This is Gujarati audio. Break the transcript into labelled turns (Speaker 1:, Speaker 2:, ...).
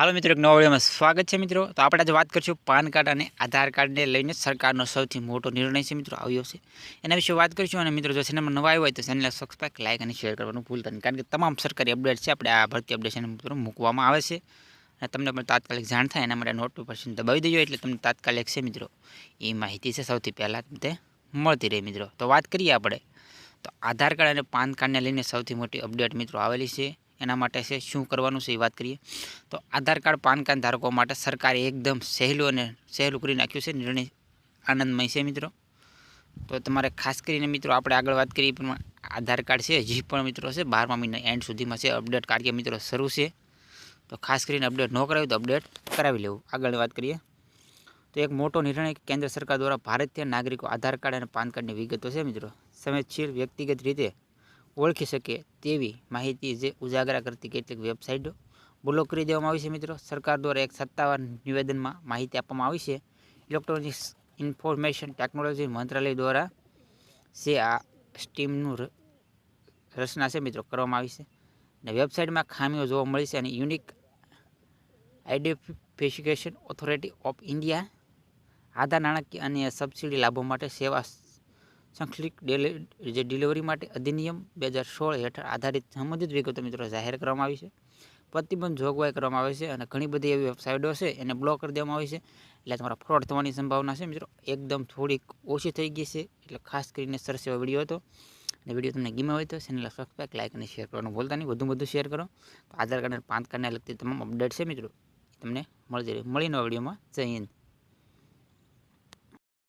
Speaker 1: હાલો મિત્રો, એક નવા સ્વાગત છે મિત્રો. તો આપણે આજે વાત કરીશું પાન કાર્ડ અને આધાર કાર્ડને લઈને સરકારનો સૌથી મોટો નિર્ણય છે મિત્રો, આવ્યો છે. એના વિશે વાત કરીશું અને મિત્રો, જો ચેનલમાં નવા આવ્યો હોય તો ચેનલને સબસ્ક્રાઈબ લાઇક અને શેર કરવાનું ભૂલતા નહીં. કારણ કે તમામ સરકારી અપડેટ છે, આપણે આ ભરતી અપડેશન મિત્રો મૂકવામાં આવે છે. અને તમને પણ તાત્કાલિક જાણ થાય, એના માટે નોટિફિકેશન દબાવી દેજો, એટલે તમને તાત્કાલિક છે મિત્રો, એ માહિતી છે સૌથી પહેલાં તમને મળતી રહે મિત્રો. તો વાત કરીએ આપણે. તો આધાર કાર્ડ અને પાન કાર્ડને લઈને સૌથી મોટી અપડેટ મિત્રો આવેલી છે. એના માટે છે, શું કરવાનું છે એ વાત કરીએ. તો આધાર કાર્ડ, પાન કાર્ડ ધારકો માટે સરકારે એકદમ સહેલું અને સહેલું કરી નાખ્યું છે, નિર્ણય આનંદમય છે મિત્રો. તો તમારે ખાસ કરીને મિત્રો આપણે આગળ વાત કરીએ પણ આધાર કાર્ડ છે, હજી પણ મિત્રો છે, બારમા મહિના એન્ડ સુધીમાં છે, અપડેટ કાર્ય મિત્રો શરૂ છે. તો ખાસ કરીને અપડેટ ન કરાવ્યું તો અપડેટ કરાવી લેવું. આગળ વાત કરીએ. તો એક મોટો નિર્ણય કેન્દ્ર સરકાર દ્વારા ભારતીય નાગરિકો આધાર કાર્ડ અને પાન કાર્ડની વિગતો છે મિત્રો. સંવેદશીલ વ્યક્તિગત રીતે ઓળખી શકે તેવી માહિતી જે ઉજાગરા કરતી કેટલીક વેબસાઇટો બ્લોક કરી દેવામાં આવી છે મિત્રો. સરકાર દ્વારા એક સત્તાવાર નિવેદનમાં માહિતી આપવામાં આવી છે. ઇલેક્ટ્રોનિક્સ ઇન્ફોર્મેશન ટેકનોલોજી મંત્રાલય દ્વારા છે આ સ્ટીમનું રચના છે મિત્રો, કરવામાં આવી છે. અને વેબસાઇટમાં ખામીઓ જોવા મળી છે અને unique identification authority of India Aadhaar, નાણાકીય અને સબસિડી લાભો માટે સેવા સંકલિત જે ડિલિવરી માટે અધિનિયમ બે હજાર સોળ હેઠળ આધારિત સંબંધિત વિગતો મિત્રો જાહેર કરવામાં આવી છે. પ્રતિબંધ જોગવાઈ કરવામાં આવે છે અને ઘણી બધી એવી વેબસાઇટો છે એને બ્લોક કરી દેવામાં આવી છે. એટલે તમારા ફ્રોડ થવાની સંભાવના છે મિત્રો. એકદમ થોડીક ઓછી થઈ ગઈ છે. એટલે ખાસ કરીને સરસ એવો વીડિયો હતો. અને વીડિયો તમને ગમે હોય તો ચેનલ સબસ્ક્રાઈબ લાઇક અને શેર કરવાનું ભૂલતા નહીં. વધુ વધુ શેર કરો. આધાર કાર્ડ અને પાન કાર્ડને લગતી તમામ અપડેટ છે મિત્રો. તમને મળી રહે. મળીને વિડીયોમાં. જય હિન્દ.